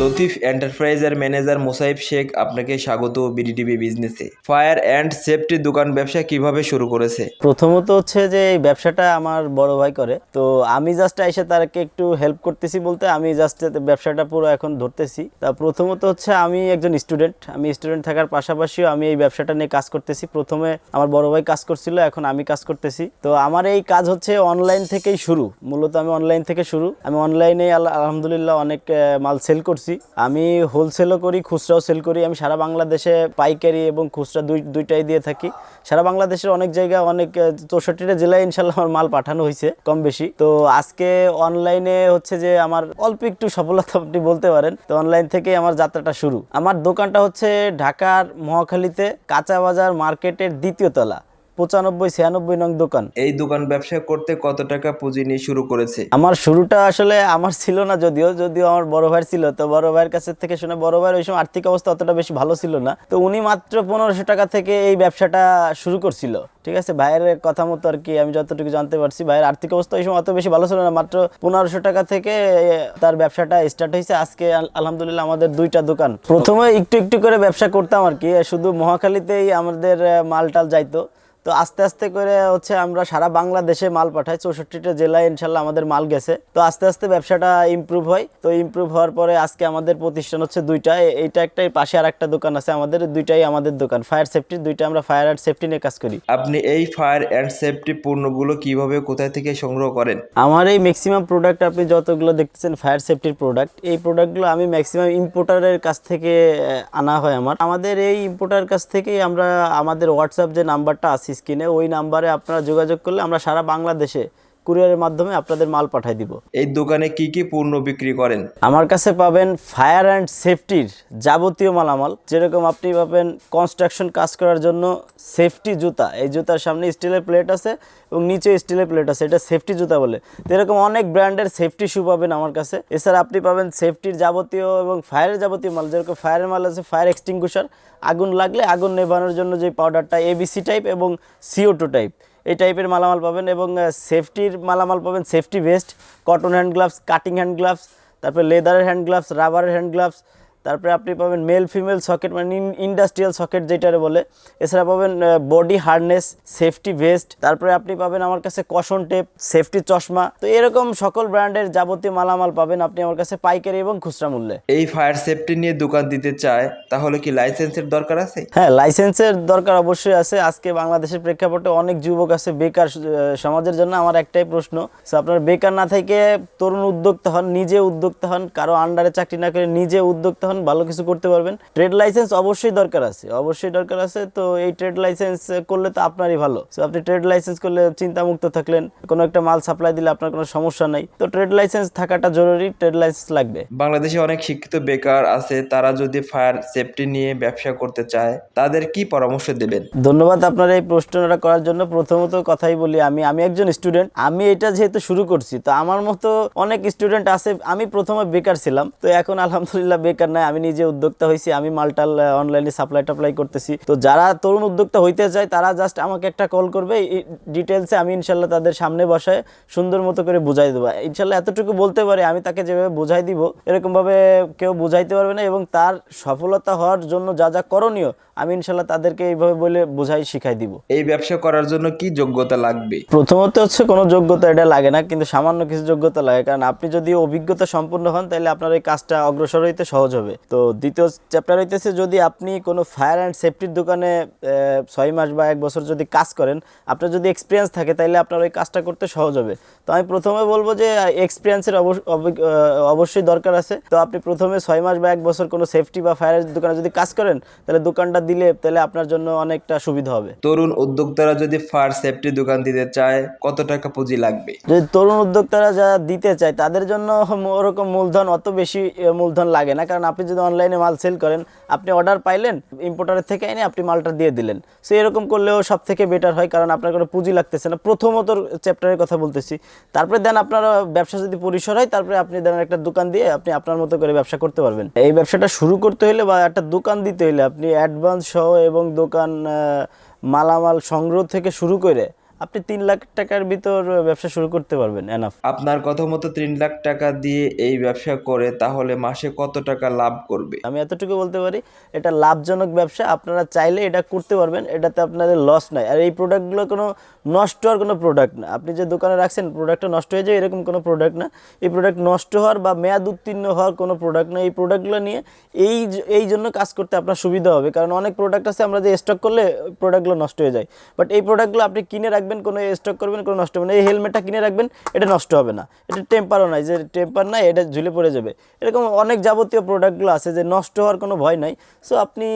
লতিফ এন্টারপ্রাইজের ম্যানেজার মোসাইব শেখ আপনাকে স্বাগত বিডিটিভি বিজনেসে। ফায়ার অ্যান্ড সেফটি দোকান ব্যবসা কীভাবে শুরু করেছে? প্রথমত হচ্ছে যে এই ব্যবসাটা আমার বড় ভাই করে। তো আমি জাস্ট এসে তারকে একটু হেল্প করতেছি বলতে আমি জাস্ট ব্যবসাটা পুরো এখন ধরতেছি। তা প্রথমত হচ্ছে আমি একজন স্টুডেন্ট আমি স্টুডেন্ট থাকার পাশাপাশিও আমি এই ব্যবসাটা নিয়ে কাজ করতেছি। প্রথমে আমার বড় ভাই কাজ করছিল, এখন আমি কাজ করতেছি। তো আমার এই কাজ হচ্ছে অনলাইন থেকেই শুরু। মূলত আমি অনলাইন থেকে শুরু। আমি অনলাইনে আলহামদুলিল্লাহ অনেক মাল সেল করছি। আমি হোলসেলও করি, খুচরাও সেল করি। আমি সারা বাংলাদেশে পাইকারি এবং খুচরা দুই, দুইটাই দিয়ে থাকি। সারা বাংলাদেশের অনেক জায়গায় অনেক চৌষট্টিটা জেলায় ইনশাল্লাহ আমার মাল পাঠানো হয়েছে কম বেশি। তো আজকে অনলাইনে হচ্ছে যে আমার অল্প একটু সফলতা আপনি বলতে পারেন। তো অনলাইন থেকেই আমার যাত্রাটা শুরু। আমার দোকানটা হচ্ছে ঢাকার মহাখালীতে কাঁচা বাজার মার্কেটের দ্বিতীয় তলা। পঁচানব্বই ছিয়ানব্বই নং দোকান। এই দোকান ব্যবসা করতে কত টাকা পুঁজি নিয়ে শুরু করেছে? আমার শুরুটা আসলে আমার ছিল না যদিও যদিও আমার বড় ভাইয়ের ছিল তো বড় ভাইয়ের কাছে থেকে শুনে বড় ভাইয়ের ওই সময় আর্থিক অবস্থা অতটা বেশি ভালো ছিল না। তো উনি মাত্র পনেরোশো টাকা থেকে এই ব্যবসাটা শুরু করছিল। ঠিক আছে? ভাইয়ের কথা মতো আর কি আমি যতটুকু জানতে পারছি ভাইয়ের আর্থিক অবস্থা ওই সময় অত বেশি ভালো ছিল না। মাত্র পনেরোশো টাকা থেকে তার ব্যবসাটা স্টার্ট হয়েছে। আজকে আলহামদুলিল্লাহ আমাদের দুইটা দোকান। প্রথমে একটু একটু করে ব্যবসা করতাম আর কি। শুধু মহাখালীতেই আমাদের আহ, মাল টাল যাইতো। তো আস্তে আস্তে করে হচ্ছে আমরা সারা বাংলাদেশে মাল পাঠাই। চৌষট্টিটা জেলায় ইনশাল্লাহ আমাদের মাল গেছে। তো আস্তে আস্তে ব্যবসাটা ইমপ্রুভ হয়। তো ইমপ্রুভ হওয়ার পরে আজকে আমাদের প্রতিষ্ঠান হচ্ছে দুইটা। এইটা একটাই পাশে আর একটা দোকান আছে আমাদের দুইটাই আমাদের দোকান। ফায়ার সেফটি দুইটা আমরা ফায়ার অ্যান্ড সেফটি নিয়ে কাজ করি। আপনি এই ফায়ার অ্যান্ড সেফটি পণ্যগুলো কীভাবে কোথায় থেকে সংগ্রহ করেন? আমার এই ম্যাক্সিমাম প্রোডাক্ট আপনি যতগুলো দেখতেছেন ফায়ার সেফটির প্রোডাক্ট এই প্রোডাক্টগুলো আমি ম্যাক্সিমাম ইম্পোর্টারের কাছ থেকে আনা হয় আমার। আমাদের এই ইম্পোর্টার কাছ থেকেই আমরা আমাদের হোয়াটসঅ্যাপ যে নাম্বারটা আছে স্ক্রিনে ওই নাম্বারে আপনারা যোগাযোগ করলে আমরা সারা বাংলাদেশে কুরিয়ারের মাধ্যমে আপনাদের মাল পাঠাই দিব। এই দোকানে কি কি পণ্য বিক্রি করেন? আমার কাছে পাবেন ফায়ার অ্যান্ড সেফটির যাবতীয় মালামাল। যেরকম আপনি পাবেন কনস্ট্রাকশন কাজ করার জন্য সেফটি জুতা। এই জুতার সামনে স্টিলের প্লেট আছে এবং নিচে স্টিলের প্লেট আছে। এটা সেফটি জুতা বলে। এরকম অনেক ব্র্যান্ডের সেফটি শু পাবেন আমার কাছে। এছাড়া আপনি পাবেন সেফটির যাবতীয় এবং ফায়ারের যাবতীয় মাল। যেরকম ফায়ারের মাল আছে ফায়ার এক্সটিংগুশার আগুন লাগলে আগুন নেভানোর জন্য যে পাউডারটা এবিসি টাইপ এবং সিও টু টাইপ এই টাইপের মালামাল পাবেন এবং সেফটির মালামাল পাবেন safety vest cotton hand gloves cutting hand gloves তারপরে লেদারের হ্যান্ড গ্লাভস রাবারের হ্যান্ড গ্লাভস তারপরে আপনি পাবেন মেল ফিমেল সকেট মানে ইন্ডাস্ট্রিয়াল সকেট যেটারে বলে। এছাড়া পাবেন বডি হার্নেস সেফটি ভেস্ট তারপরে আপনি পাবেন আমার কাছে কশন টেপ সেফটি চশমা। তো এরকম সকল ব্র্যান্ডের যাবতীয় মালামাল পাবেন আপনি আমার কাছে পাইকারি এবং খুচরা মূল্যে। এই ফায়ার সেফটি নিয়ে দোকান দিতে চায় তাহলে কি লাইসেন্সের দরকার আছে? হ্যাঁ লাইসেন্সের দরকার অবশ্যই আছে। আজকে বাংলাদেশের প্রেক্ষাপটে অনেক যুবক আছে বেকার সমাজের জন্য আমার একটাই প্রশ্ন। আপনার বেকার না থেকে তরুণ উদ্যোক্তা হন নিজে উদ্যোক্তা হন কারও আন্ডারে চাকরি না করে নিজে উদ্যোক্তা হন ভালো কিছু করতে পারবেন। ট্রেড লাইসেন্স অবশ্যই দরকার আছে। অবশ্যই দরকার আছে তো এই ট্রেড লাইসেন্স করলে তো আপনারই ভালো। So, আপনি ট্রেড লাইসেন্স করলে চিন্তামুক্ত থাকলেন। কোনো একটা মাল সাপ্লাই দিলে আপনার কোনো সমস্যা নাই। তো ট্রেড লাইসেন্স থাকাটা জরুরি ট্রেড লাইসেন্স লাগবে। বাংলাদেশে অনেক শিক্ষিত বেকার আছে তারা যদি ফায়ার সেফটি নিয়ে ব্যবসা করতে চায় তাদের কি পরামর্শ দেবেন? ধন্যবাদ আপনার এই প্রশ্নটা করার জন্য। প্রথমত কথাই বলি আমি আমি একজন স্টুডেন্ট আমি এটা যেহেতু শুরু করছি তো আমার মতো অনেক স্টুডেন্ট আছে। আমি প্রথমে বেকার ছিলাম তো এখন আলহামদুলিল্লাহ বেকার নাই আমি নিজে উদ্যোক্তা হয়েছি আমি মালটাল অনলাইনে সাপ্লাই টাপ্লাই করতেছি। তো যারা তরুণ উদ্যোক্তা হইতে চায় তারা জাস্ট আমাকে একটা কল করবে ডিটেলসে আমি ইনশাল্লাহ তাদের সামনে বসায় সুন্দর মতো করে বুঝাই দেবো। ইনশাল্লাহ এতটুকু বলতে পারি আমি তাকে যেভাবে বুঝাই দিব এরকমভাবে কেউ বুঝাইতে পারবে না এবং তার সফলতা হওয়ার জন্য যা যা করণীয় আমি ইনশাল্লাহ তাদেরকে এইভাবে বলে বোঝাই শিখাই দিব। এই ব্যবসা করার জন্য কি যোগ্যতা লাগবে? প্রথমত হচ্ছে কোনো যোগ্যতা এটা লাগে না কিন্তু সামান্য কিছু যোগ্যতা লাগে। কারণ আপনি যদি অভিজ্ঞতা সম্পূর্ণ হন তাহলে আপনার এই কাজটা অগ্রসর হইতে সহজ হবে। তো দ্বিতীয় চ্যাপ্টার হইতেছে যদি আপনি কোনো ফায়ার অ্যান্ড সেফটির দোকানে ছয় মাস বা এক বছর যদি কাজ করেন আপনার যদি এক্সপিরিয়েন্স থাকে তাহলে আপনার ওই কাজটা করতে সহজ হবে। তো আমি প্রথমে বলব যে এক্সপিরিয়েন্সের অবশ্যই দরকার আছে। তো আপনি প্রথমে ছয় মাস বা এক বছর কোনো সেফটি বা ফায়ারের দোকানে যদি কাজ করেন তাহলে দোকানটা দিলে তাহলে আপনার জন্য অনেকটা সুবিধা হবে। তরুণ উদ্যোক্তারা যদি ফায়ার সেফটি দোকান দিতে চায় কত টাকা পুঁজি লাগবে? যদি তরুণ উদ্যোক্তারা যারা দিতে চায় তাদের জন্য ওরকম মূলধন অত বেশি মূলধন লাগে না। কারণ আপনি আপনি যদি অনলাইনে মাল সেল করেন, আপনি অর্ডার পাইলেন ইম্পোর্টারের থেকে এনে আপনি মালটা দিয়ে দিলেন। সো এরকম করলেও সব থেকে বেটার হয়, কারণ আপনার কোনো পুঁজি লাগতেছে না। প্রথমত চ্যাপ্টারের কথা বলতেছি। তারপরে দেন আপনার ব্যবসা যদি পরিসর হয়, তারপরে আপনি দেন একটা দোকান দিয়ে আপনি আপনার মতো করে ব্যবসা করতে পারবেন। এই ব্যবসাটা শুরু করতে হলে বা একটা দোকান দিতে হলে আপনি অ্যাডভান্স সহ এবং দোকান মালামাল সংগ্রহ থেকে শুরু করে আপনি তিন লাখ টাকার ভিতর ব্যবসা শুরু করতে পারবেন এনাফ আপনার কথা মতো তিন লাখ টাকা দিয়ে এই ব্যবসা করে তাহলে মাসে কত টাকা লাভ করবে? আমি এতটুকু বলতে পারি এটা লাভজনক ব্যবসা আপনারা চাইলে এটা করতে পারবেন এটাতে আপনাদের লস নাই। আর এই প্রোডাক্টগুলো কোনো নষ্ট হওয়ার কোনো প্রোডাক্ট না। আপনি যে দোকানে রাখছেন প্রোডাক্টটা নষ্ট হয়ে যায় এরকম কোনো প্রোডাক্ট না। এই প্রোডাক্ট নষ্ট হওয়ার বা মেয়াদ উত্তীর্ণ হওয়ার কোনো প্রোডাক্ট না। এই প্রোডাক্টগুলো নিয়ে এই এই জন্য কাজ করতে আপনার সুবিধা হবে। কারণ অনেক প্রোডাক্ট আছে আমরা যে স্টক করলে প্রোডাক্টগুলো নষ্ট হয়ে যায়। বাট এই প্রোডাক্টগুলো আপনি কিনে রাখবেন কোনো স্টক করবেন কোনো নষ্ট হবে না। এই হেলমেটটা কিনে রাখবেন এটা নষ্ট হবে না। এটা টেম্পারও নাই যে টেম্পার নাই এটা ঝুলে পড়ে যাবে। এরকম অনেক যাবতীয় প্রোডাক্টগুলো আছে যে নষ্ট হওয়ার কোনো ভয় নাই। সো আপনি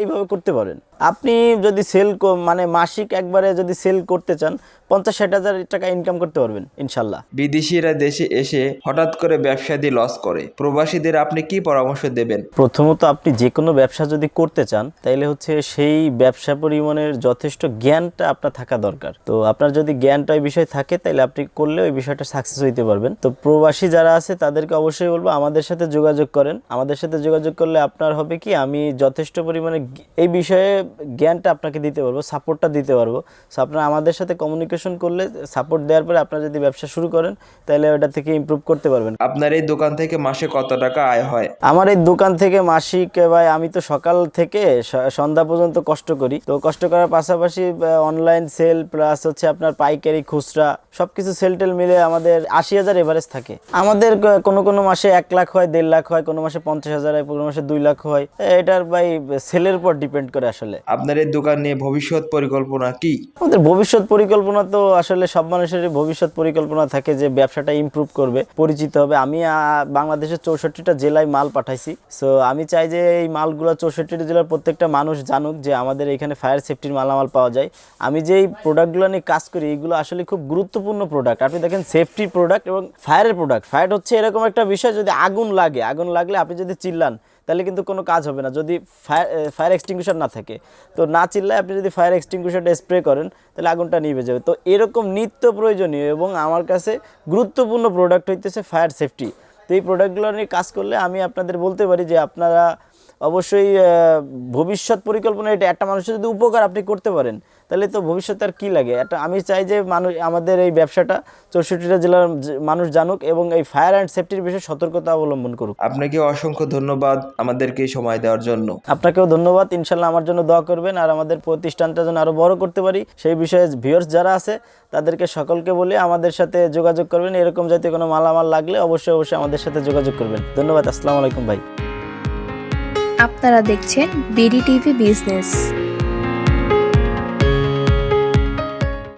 এইভাবে করতে পারেন। আপনি যদি সেল মানে মাসিক একবারে যদি সেল করতে চান পঞ্চাশ ষাট হাজার টাকা ইনকাম করতে পারবেন ইনশাল্লাহ। বিদেশিরা দেশে এসে হঠাৎ করে ব্যবসা দিয়ে লস করে। প্রবাসীদের আপনি কি পরামর্শ দেবেন? প্রথমত আপনি যে কোনো ব্যবসা যদি করতে চান তাইলে হচ্ছে সেই ব্যবসা পরিমাণের যথেষ্ট জ্ঞানটা আপনার থাকা দরকার। তো আপনার যদি জ্ঞানটা ওই বিষয়ে থাকে তাহলে আপনি করলে ওই বিষয়টা সাকসেস হইতে পারবেন। তো প্রবাসী যারা আছে তাদেরকে অবশ্যই বলব আমাদের সাথে যোগাযোগ করেন। আমাদের সাথে যোগাযোগ করলে আপনার হবে কি আমি যথেষ্ট পরিমাণে এই বিষয়ে জ্ঞানটা আপনাকে দিতে পারব সাপোর্টটা দিতে পারব। সো আপনারা আমাদের সাথে কমিউনিকেশন করলে সাপোর্ট দেওয়ার পরে আপনারা যদি ব্যবসা শুরু করেন তাহলে ওটা থেকে ইমপ্রুভ করতে পারবেন। আপনার এই দোকান থেকে মাসে কত টাকা আয় হয়? আমার এই দোকান থেকে মাসিক ভাই আমি তো সকাল থেকে সন্ধ্যা পর্যন্ত কষ্ট করি। তো কষ্ট করার পাশাপাশি অনলাইন সেল প্লাস হচ্ছে আপনার পাইকারি খুচরা সবকিছু সেল টেল মিলে আমাদের আশি হাজার এভারেজ থাকে। আমাদের কোনো কোনো মাসে এক লাখ হয় দেড় লাখ হয় কোনো মাসে পঞ্চাশ হাজার হয় কোনো মাসে দুই লাখ হয়। এটার ভাই সেলের উপর ডিপেন্ড করে আসলে। আপনার এই দোকান নিয়ে ভবিষ্যৎ পরিকল্পনা কি? আমাদের ভবিষ্যৎ পরিকল্পনা তো আসলে সব মানুষেরই ভবিষ্যৎ পরিকল্পনা থাকে যে ব্যবসাটা ইমপ্রুভ করবে পরিচিত হবে। আমি বাংলাদেশের চৌষট্টিটা জেলায় মাল পাঠাইছি। সো আমি চাই যে এই মালগুলো চৌষট্টিটা জেলার প্রত্যেকটা মানুষ জানুক যে আমাদের এখানে ফায়ার সেফটির মালামাল পাওয়া যায়। আমি যেই এই প্রোডাক্টগুলো নিয়ে কাজ করি, এগুলো আসলে খুব গুরুত্বপূর্ণ প্রোডাক্ট আপনি দেখেন সেফটি প্রোডাক্ট এবং ফায়ারের প্রোডাক্ট ফায়ার হচ্ছে এরকম একটা বিষয়, যদি আগুন লাগে, আগুন লাগলে আপনি যদি চিল্লান, তাহলে কিন্তু কোনো কাজ হবে না। যদি ফায়ার ফায়ার এক্সটিংগুশার না থাকে, তো না চিল্লায় আপনি যদি ফায়ার এক্সটিংগুশারটা স্প্রে করেন, তাহলে আগুনটা নিভে যাবে। তো এরকম নিত্য প্রয়োজনীয় এবং আমার কাছে গুরুত্বপূর্ণ প্রোডাক্ট হইতেছে ফায়ার সেফটি তো এই প্রোডাক্টগুলো নিয়ে কাজ করলে আমি আপনাদের বলতে পারি যে আপনারা অবশ্যই ভবিষ্যৎ পরিকল্পনা এটা একটা মানুষের যদি উপকার আপনি করতে পারেন তাহলে তো ভবিষ্যতে আর কী লাগে? একটা আমি চাই যে মানুষ আমাদের এই ব্যবসাটা চৌষট্টিটা জেলার মানুষ জানুক এবং এই ফায়ার অ্যান্ড সেফটির বিষয়ে সতর্কতা অবলম্বন করুক। আপনাকে অসংখ্য ধন্যবাদ আমাদেরকে সময় দেওয়ার জন্য। আপনাকেও ধন্যবাদ। ইনশাল্লাহ আমার জন্য দোয়া করবেন আর আমাদের প্রতিষ্ঠানটা যেন আরও বড় করতে পারি। সেই বিষয়ে ভিউয়ার্স যারা আছে তাদেরকে সকলকে বলে আমাদের সাথে যোগাযোগ করবেন। এরকম জাতীয় কোনো মালামাল লাগলে অবশ্যই অবশ্যই আমাদের সাথে যোগাযোগ করবেন। ধন্যবাদ। আসসালামু আলাইকুম ভাই। আপনারা দেখছেন বিডি টিভি বিজনেস।